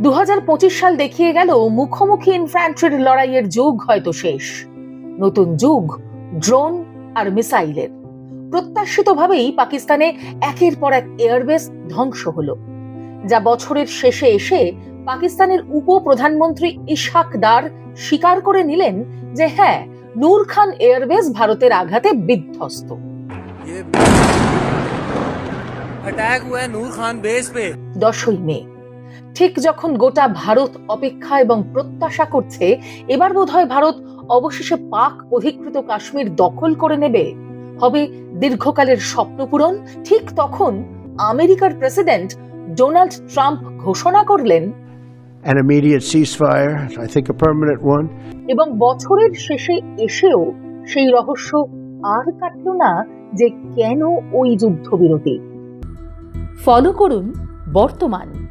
দু হাজার পঁচিশ সাল দেখিয়ে গেল মুখোমুখি ইনফ্যান্ট্রির লড়াইয়ের যুগ হয়তো শেষ। নতুন যুগ ড্রোন আর মিসাইলের। প্রত্যাশিতভাবেই পাকিস্তানে একের পর এক এয়ারবেস ধ্বংস হলো। যা বছরের শেষে এসে পাকিস্তানের উপ প্রধানমন্ত্রী ইশাক দার স্বীকার করে নিলেন যে হ্যাঁ নূর খান এয়ারবেস ভারতের আঘাতে বিধ্বস্ত। দশই মে। ঠিক যখন গোটা ভারত অপেক্ষা এবং প্রত্যাশা করছে এবার বোধহয় ভারত অবশেষে পাক অধিকৃত কাশ্মীর দখল করে নেবে। হবে দীর্ঘকালের স্বপ্নপূরণ ঠিক তখন আমেরিকার প্রেসিডেন্ট ডোনাল্ড ট্রাম্প ঘোষণা করলেন। An immediate ceasefire, I think a permanent one. এবং বছরের শেষে এসেও সেই রহস্য আর কাটল না যে কেন ওই যুদ্ধবিরতি। ফলো করুন বর্তমান।